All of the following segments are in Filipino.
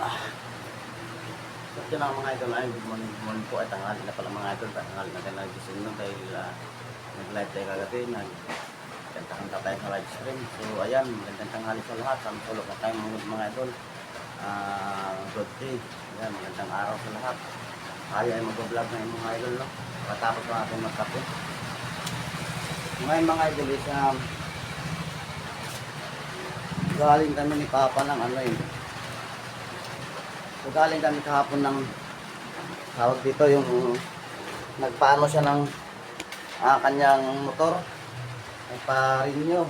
Ah. So, yun ang mga idol ay good morning, good morning po. At tanghali na pala mga idol tanghali na tayo nagising nun dahil uh, nag-live tayo kagabi nag kanta-kanta tayo sa live stream. So ayan magandang tanghali sa lahat. Samsulok na tayo mga, mga idol. Ah good day. Ayan magandang araw sa lahat. Tayo ay mag-vlog ngayon mga idol no? Katapos na natin magkape. Ngayon mga idol is um, galing kami ni Papa ng ano eh So galing kami kahapon ng tawag dito yung nagpaano siya ng ah, kanyang motor. Nagpa-renew.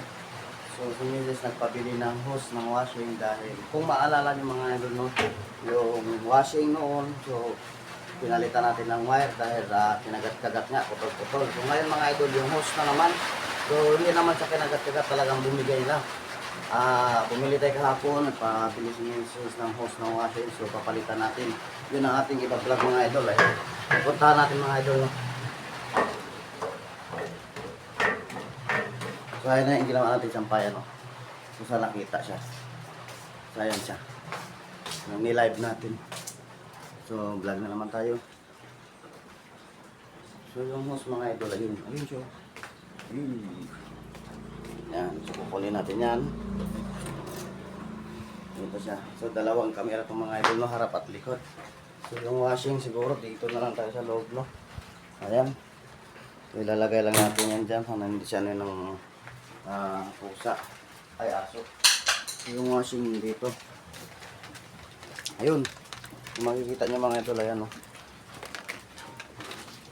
So sumilis nagpabili ng hose ng washing dahil kung maalala niyo mga idol no, yung washing noon, so pinalitan natin ng wire dahil uh, kinagat-kagat nga, putol-putol. So ngayon mga idol, yung hose na naman, so hindi naman siya kinagat-kagat talagang bumigay lang. Ah, bumili tayo kahapon, nagpabili si Mrs. ng host ng washing, so papalitan natin. Yun ang ating iba-vlog mga idol. Eh. Puntahan natin mga idol. No? So ayun na yung ginawa natin sampayan. No? So sa nakita siya. So ayan siya. Nang nilive natin. So vlog na naman tayo. So yung host mga idol, ayun. Ayun siya. Ayun. Yan, so kukunin natin yan. Ito siya. So dalawang camera itong mga idol no, harap at likod. So yung washing siguro dito na lang tayo sa loob no. Ayan. So ilalagay lang natin yan dyan sana hindi siya ano ng ah, pusa. Ay aso. So, yung washing dito. Ayun. Kung makikita nyo mga idol, ayan no.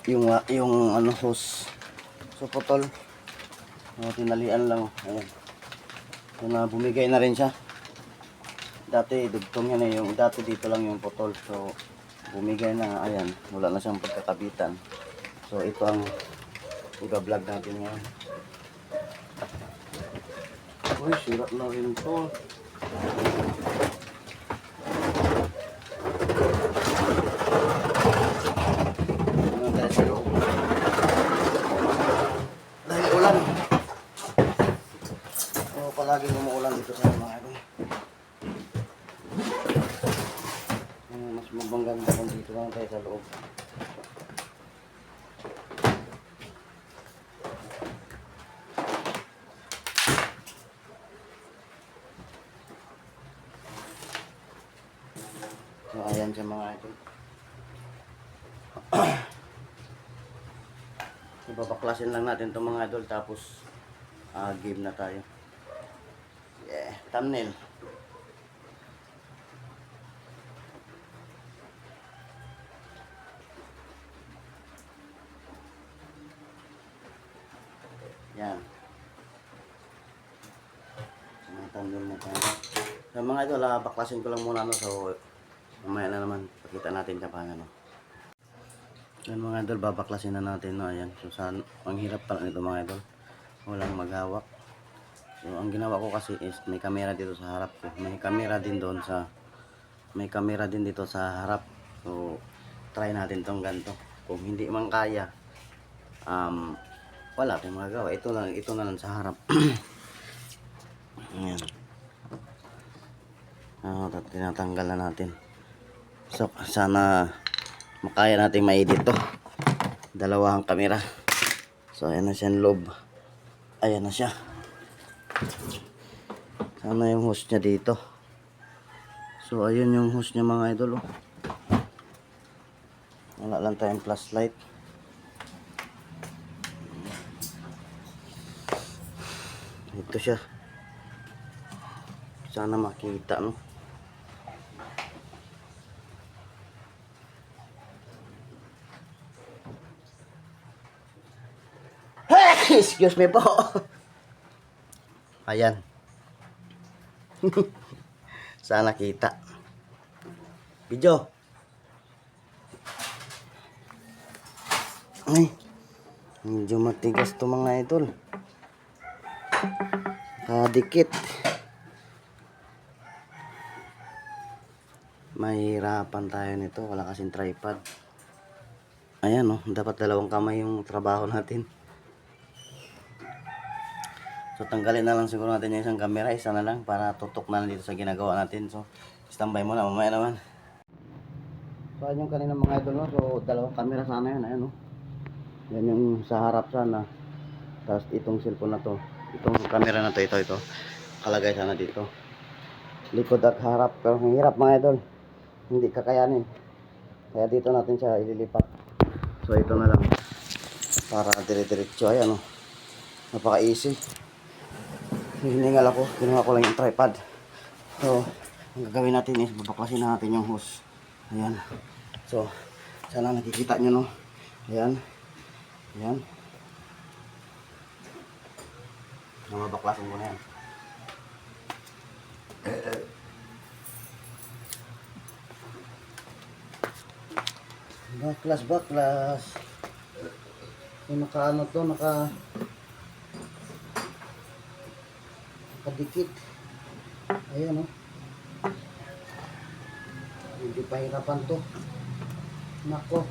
Yung, wa- yung ano hose. So putol. Mga tinalian lang. Ayan. So na bumigay na rin siya. Dati dugtong yan eh. Yung dati dito lang yung putol. So bumigay na. Ayan. Wala na siyang pagkakabitan. So ito ang iba-vlog natin ngayon. Uy, sira na rin to. Ano tayo sa loob? Dahil ulan. Oh, palagi umuulan dito sa mga idol. Mabang kung dito lang tayo sa loob. So, ayan siya mga idol. Ibabaklasin lang natin itong mga idol tapos ah, game na tayo. Yeah, thumbnail. Yan. Thumbnail na tayo. Sa mga idol, ah, baklasin ko lang muna no, so mamaya na naman pakita natin kapag ano. Yan mga idol, babaklasin na natin no, ayan. So saan, ang hirap pala nito mga idol. Walang maghawak. So ang ginawa ko kasi is may camera dito sa harap ko. May camera din doon sa may camera din dito sa harap. So try natin tong ganito. Kung hindi man kaya um wala tayong magagawa. Ito lang, ito na lang sa harap. Ayan. Ah, tat- tinatanggal na natin. So, sana makaya natin ma-edit to. Dalawang kamera. So, ayan na siya loob. Ayan na siya. Sana yung host niya dito. So, ayun yung host niya mga idol. Oh. Wala lang tayong flashlight. Ito siya. Sana makita, no? Excuse me po. Ayan. Sana kita. Video. Ay. Medyo matigas to mga idol. Kadikit. Mahirapan tayo nito. Wala kasing tripod. Ayan no. Dapat dalawang kamay yung trabaho natin. So tanggalin na lang siguro natin yung isang camera, isa na lang para tutok na lang dito sa ginagawa natin. So Standby muna, mamaya naman. So, ayun yung kanina mga idol, no? So, dalawang camera sana yan, ayan, no? Yan yung sa harap sana. Tapos itong cellphone na to. Itong camera na to, ito, ito. Kalagay sana dito. Likod at harap. Pero hirap mga idol. Hindi kakayanin. Kaya dito natin siya ililipat. So, ito na lang. Para dire-diretso. Ayan, no? Napaka-easy. Hiningal ako. Kinuha ko lang yung tripod. So, ang gagawin natin is babaklasin natin yung hose. Ayan. So, sana nakikita nyo, no? Ayan. Ayan. Namabaklasin ko na yan. Baklas, baklas. So, naka ano to, naka nakadikit. Ayan, oh. Hindi pahirapan to. Nako.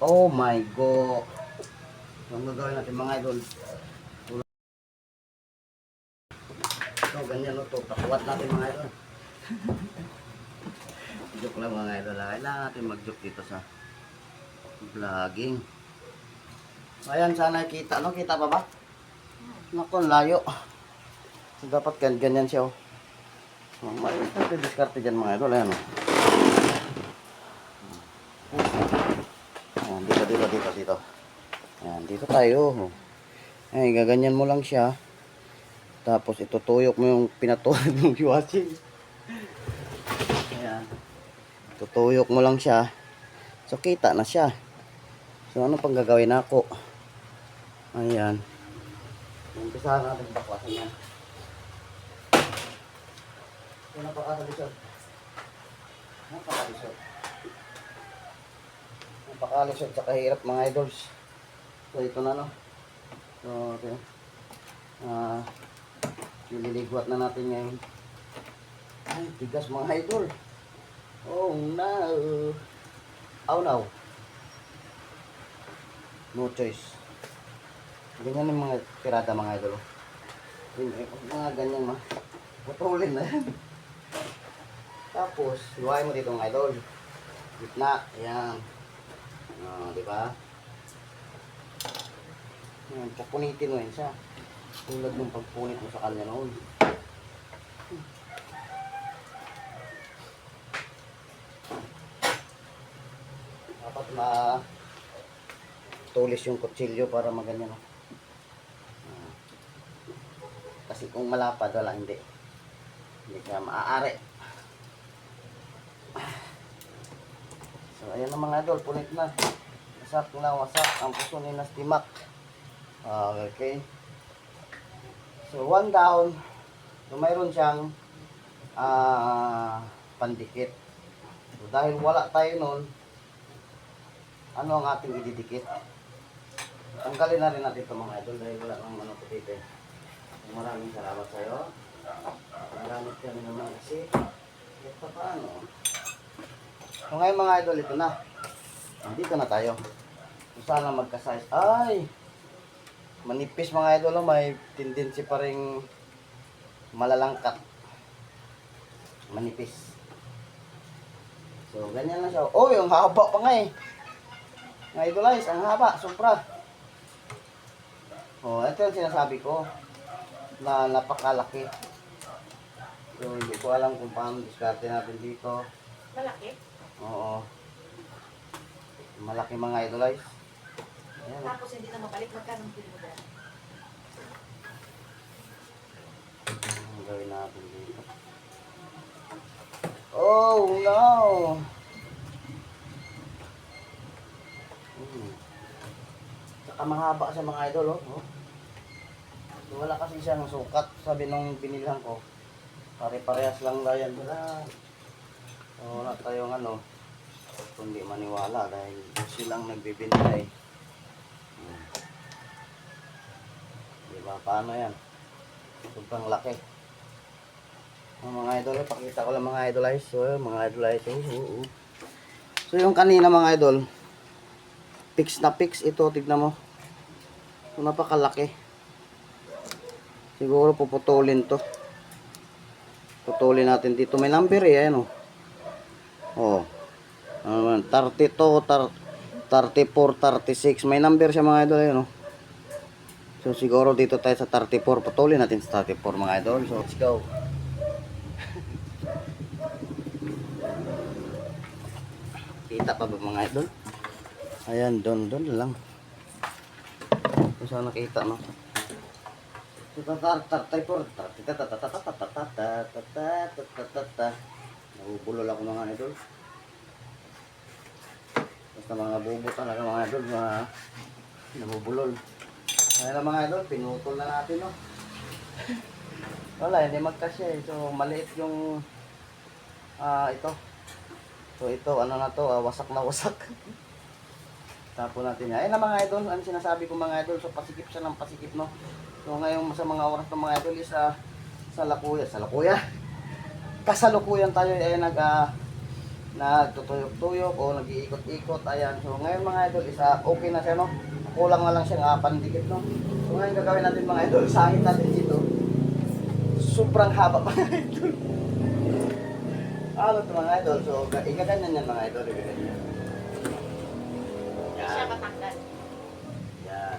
Oh my god. Ang gagawin natin mga idol. So, ganyan no to. Pakuwat natin mga idol. joke lang mga idol. ah. Kailangan natin mag-joke dito sa vlogging. Ayan, sana kita. Ano, kita pa ba? Ang layo. So, dapat gan ganyan siya, oh. Oh, Maliit natin diskarte dyan mga idol. Ayan, oh. Ayan, dito, dito, dito, dito. Ayan, dito tayo. Ayan, gaganyan mo lang siya. Tapos, itutuyok mo yung pinatulad ng washing. Ayan. Tutuyok mo lang siya. So, kita na siya. So, ano pang gagawin ako? Ayan. Umpisahan natin baklasan yan. Ito napakalisod. Napakalisod. Napakalisod sa kahirap mga idols. So, ito na no. So, ito. Ah, nililigwat na natin ngayon. Ay, tigas mga idol. Oh no. Oh no. No choice. Ganyan yung mga tirada mga idol. Yung mga ganyan ma. Putulin na yan. Tapos, luwain mo dito mga idol. Gitna. Ayan. Oh, di ba? Ayan, pupunitin mo yan siya. Tulad ng pagpunit mo sa kanya noon. Dapat ma tulis yung kutsilyo para maganyan. Kasi kung malapad, wala hindi. Hindi ka maaari. So, ayan na mga idol, punit na. Wasak na wasak ang puso ni Nastimak. Ah, okay. So, one down. So, mayroon siyang ah pandikit. So, dahil wala tayo nun, ano ang ating ididikit? Tanggalin na rin natin ito mga idol dahil wala nang dito. eh. Maraming salamat sa iyo. Maraming kami naman kasi kahit pa paano. So ngayon mga idol, ito na. Dito na tayo. Kung sana magka-size. Ay! Manipis mga idol, may tendency pa rin malalangkat. Manipis. So, ganyan lang siya. Oh, yung haba pa nga eh. Mga idolize, ang haba, sobra. Oh, ito yung sinasabi ko na napakalaki. So, hindi ko alam kung paano diskarte natin dito. Malaki. Oo. Malaki mga idolize. Tapos hindi na mabalik. Magkano ang kilo? Ang gawin natin dito. Oh, no! Hmm. Saka mahaba sa mga idol, oh. oh. Wala kasi siyang sukat. Sabi nung binilhan ko, pare-parehas lang daw yan. Wala. So, wala tayong ano, kundi maniwala dahil silang nagbibintay. Paano yan? Sobrang laki. Ang mga idol, eh, pakita ko lang mga idolize. So, yun, mga idolize. Oh, oh, oh. So, yung kanina mga idol, fix na fix ito. Tignan mo. So, napakalaki. Siguro puputulin to. Putulin natin dito. May number eh, ayan. Oh. Ano naman, 32, tar- 34, 36. May number siya mga idol, ayan o. So siguro dito tayo sa 34. Putulin natin sa 34 mga idol. So let's go. Kita pa ba mga idol? Ayan, doon, doon lang. Kung saan nakita, no? Nabubulol ako mga idol. Basta mga bubo talaga mga idol, mga nabubulol. Kaya lang mga idol, pinutol na natin, no? Wala, hindi magkasya eh. So, maliit yung ah ito. So, ito, ano na to, ah, wasak na wasak. Tapo natin yan. Ayun na mga idol, ano sinasabi ko mga idol, so pasikip siya ng pasikip, no? So, ngayon sa mga oras ng mga idol is ah, sa Lakuya, sa Lakuya. Kasalukuyan tayo ay nag ah, nagtutuyok-tuyok o nag-iikot-ikot. Ayan. So, ngayon mga idol is ah, okay na siya, no? Kulang na lang siyang ah, pandikit, no? So, ngayon gagawin natin mga idol, sahit natin dito. Sobrang haba mga idol. Ano to mga idol? So, ga- igaganyan yan mga idol. Igaganyan. Hindi siya matanggal. Yan.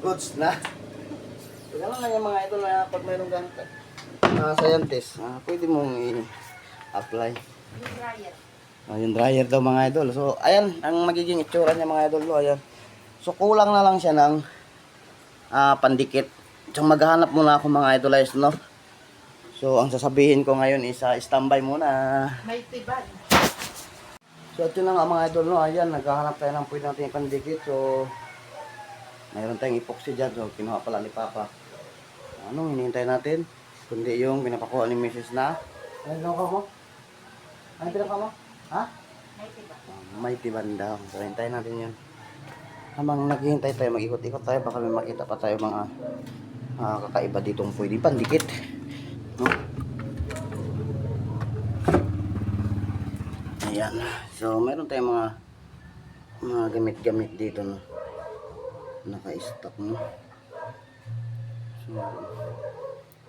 Goods na. Kailangan nga yung mga idol na pag mayroong ganito. Mga scientist, ah, pwede mong i-apply. Yung dryer. Ah, yung dryer daw mga idol. So, ayan, ang magiging itsura niya mga idol. No, ayan. So, kulang na lang siya ng ah, pandikit. So, maghahanap muna ako mga idolize, no? So, ang sasabihin ko ngayon is ah, standby muna. May tiban. So, ito na nga mga idol, no? Ayan, naghahanap tayo ng pwede natin pandikit. So, mayroon tayong epoxy dyan. So, kinuha pala ni Papa. Ano, hinihintay natin? Kundi yung pinapakuha ni Mrs. na. Ano ka mo? Ano pinaka mo? Ha? May tiban. May tiban daw. So, hintayin natin yun. Habang naghihintay tayo, mag-ikot-ikot tayo, baka may makita pa tayo mga ah, kakaiba ditong pwede pandikit. No? Ayan. So, meron tayong mga mga gamit-gamit dito, no? Naka-stock, no? So,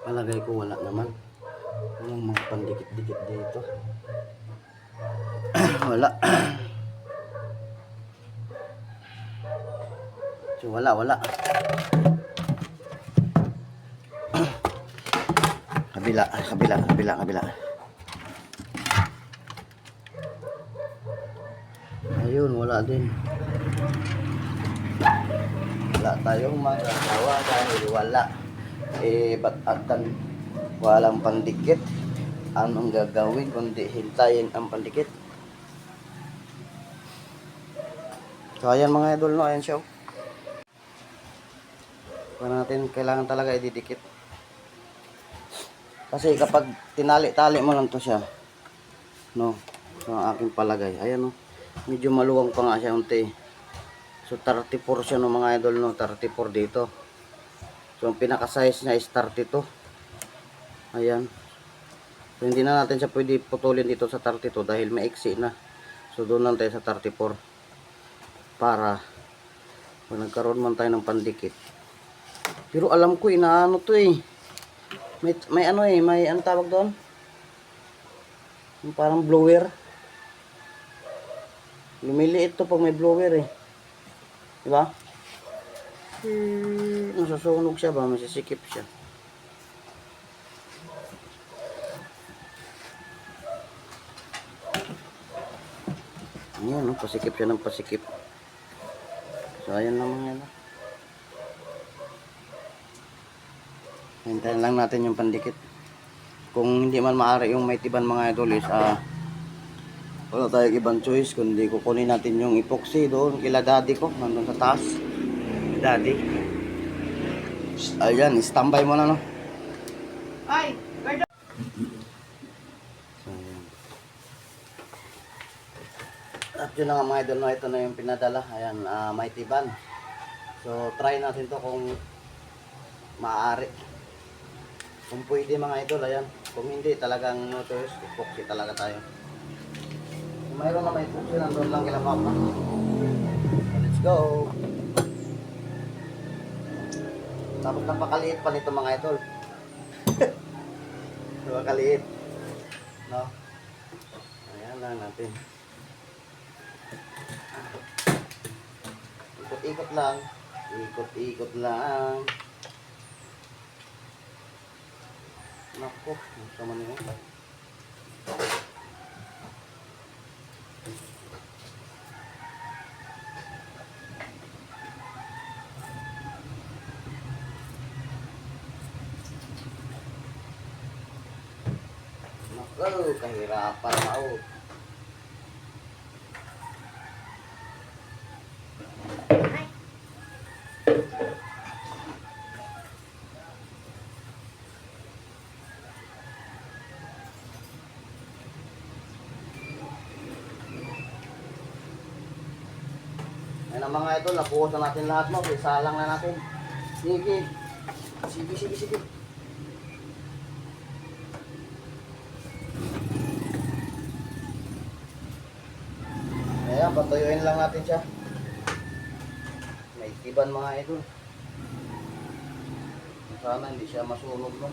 palagay ko wala naman. Walang mga pandikit-dikit dito. wala. so, wala, wala. kabila, kabila, kabila, kabila. Ayun, wala din. Wala tayong magagawa dahil wala. Eh, ba't atan walang pandikit? Anong gagawin kundi hintayin ang pandikit? So, ayan mga idol, no? Ayan siya. oh. Kung natin, kailangan talaga ididikit. Kasi kapag tinali-tali mo lang to siya, no? Ang aking palagay. Ayan, no? Medyo maluwang pa nga siya unti. So, 34 siya no mga idol, no? 34 dito. So, ang pinaka-size niya is 32. Ayan. So, hindi na natin siya pwede putulin dito sa 32 dahil maiksi na. So, doon lang tayo sa 34. Para pag nagkaroon man tayo ng pandikit. Pero alam ko, inaano to eh. May, may ano eh, may ano tawag doon? Yung parang blower. Lumiliit to pag may blower eh. Diba? Hmm, nasusunog siya ba? Masisikip siya. Ayan, no? pasikip siya ng pasikip. So, ayan lang mga yan. Hintayin lang natin yung pandikit. Kung hindi man maaari yung may tiban mga idol is, ah, wala tayong ibang choice kundi kukunin natin yung epoxy doon kila daddy ko nandun sa taas. Daddy. Ayan standby mo na no? Ay! Pardon! so, at yun na nga mga idol no, ito na yung pinadala. Ayan ah, may tiban. So try natin to kung maaari kung pwede mga idol ayan kung hindi talagang no choice talaga tayo kung mayroon na may epoxy nandun lang kila papa let's go Tapos napakaliit pa nito mga idol. napakaliit. No? Ayan lang natin. Ikot-ikot lang. Ikot-ikot lang. Naku, sama niyo. Naku, kahirapan na oh. Mga idol, napuhos na natin lahat mo. Isa lang na natin. Sige. Sige, sige, sige. Ayan, patuyuin lang natin siya. May tiban mga idol. Sana hindi siya masunog no.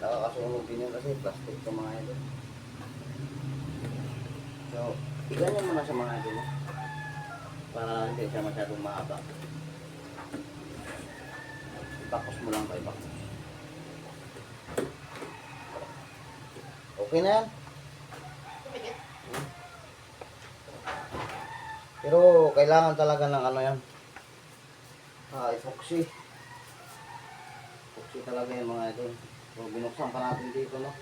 Nakakasunog din yun kasi plastic to mga idol. So, iganyan mo na sa mga idol no? para hindi siya masyadong mahaba. Ibakos mo lang ba ibakos. Okay na yan. Pero kailangan talaga ng ano yan. Ah, epoxy. Epoxy talaga yung mga ito. So, binuksan pa natin dito, no?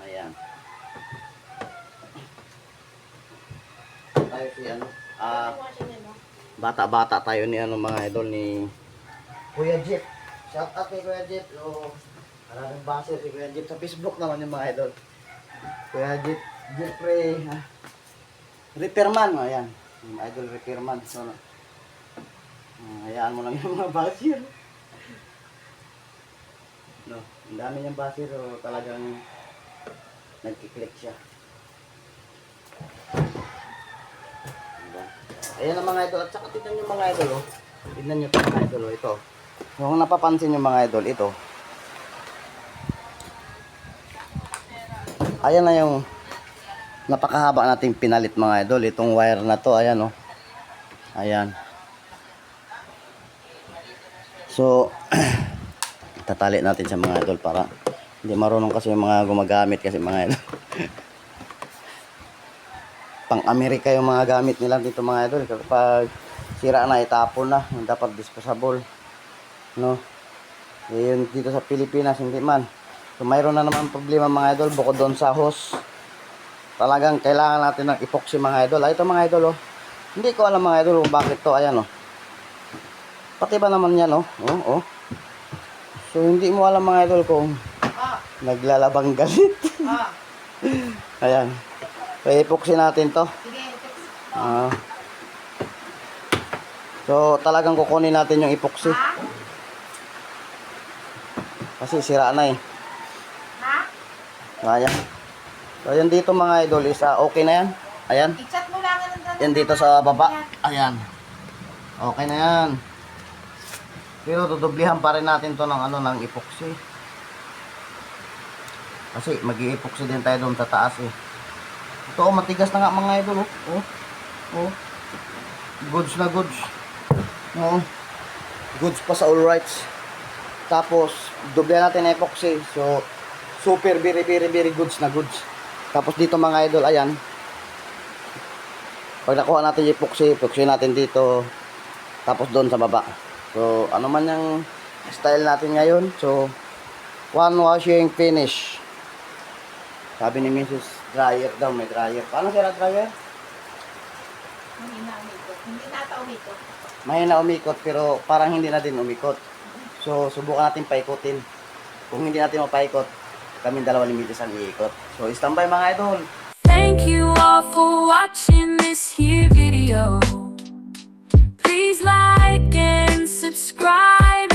Ayan. Tayo si ano, ah, bata-bata tayo ni ano mga idol ni Kuya Jeep. Shout out kay Kuya Jeep. So, maraming base si Kuya Jeep sa Facebook naman yung mga idol. Kuya Jeep, Jeffrey, ha? Repairman, ayan. Yung idol repairman. So, uh, hayaan mo lang yung mga basir. No, ang dami niyang basir. So, talagang nagkiklik siya. Diba? Ayan ang mga idol. At saka tignan nyo mga idol, oh. Tignan nyo ito mga idol, oh. Ito. Kung napapansin nyo mga idol, ito. Ayan na yung napakahaba nating pinalit mga idol. Itong wire na to, ayan oh. Ayan. So, tatali natin sa mga idol para hindi marunong kasi yung mga gumagamit kasi mga idol. Pang Amerika yung mga gamit nila dito mga idol. Kapag sira na, itapon na. Dapat disposable. No? Eh, yun dito sa Pilipinas, hindi man. So, mayroon na naman problema mga idol bukod doon sa hose talagang kailangan natin ng epoxy mga idol. Ay, ito mga idol, oh. Hindi ko alam mga idol kung bakit to. Ayan, oh. Pati ba naman yan, oh. Oh, oh. So, hindi mo alam mga idol kung Ah, naglalabang galit. ah. Ayan. So, epoxy natin to. Ah. so, talagang kukunin natin yung. Ha? Kasi sira na, eh. Ha? Ayan. So, yan dito mga idol is ah, okay na yan. Ayan. I-chat mo lang. Yan dito sa baba. Ayan. Okay na yan. Pero dudublihan pa rin natin to ng ano ng epoxy. Kasi mag-epoxy din tayo doon sa taas eh. Ito oh, matigas na nga mga idol oh. Oh. Oh. Goods na goods. Oo. Goods pa sa all rights. Tapos, dublihan natin epoxy. So, super very very very goods na goods. Tapos dito mga idol, ayan. Pag nakuha natin yung epoxy, epoxy natin dito. Tapos doon sa baba. So, ano man yung style natin ngayon. So, one washing finish. Sabi ni Mrs. Dryer daw, may dryer. Paano sila dryer? Hindi na umikot. Hindi na ata umikot. Mahina umikot pero parang hindi na din umikot. So, subukan natin paikutin. Kung hindi natin mapaikot, kami dalawa ni Mrs. ang iikot. So, standby mga idol. Thank you all for watching this here video. Please like and subscribe.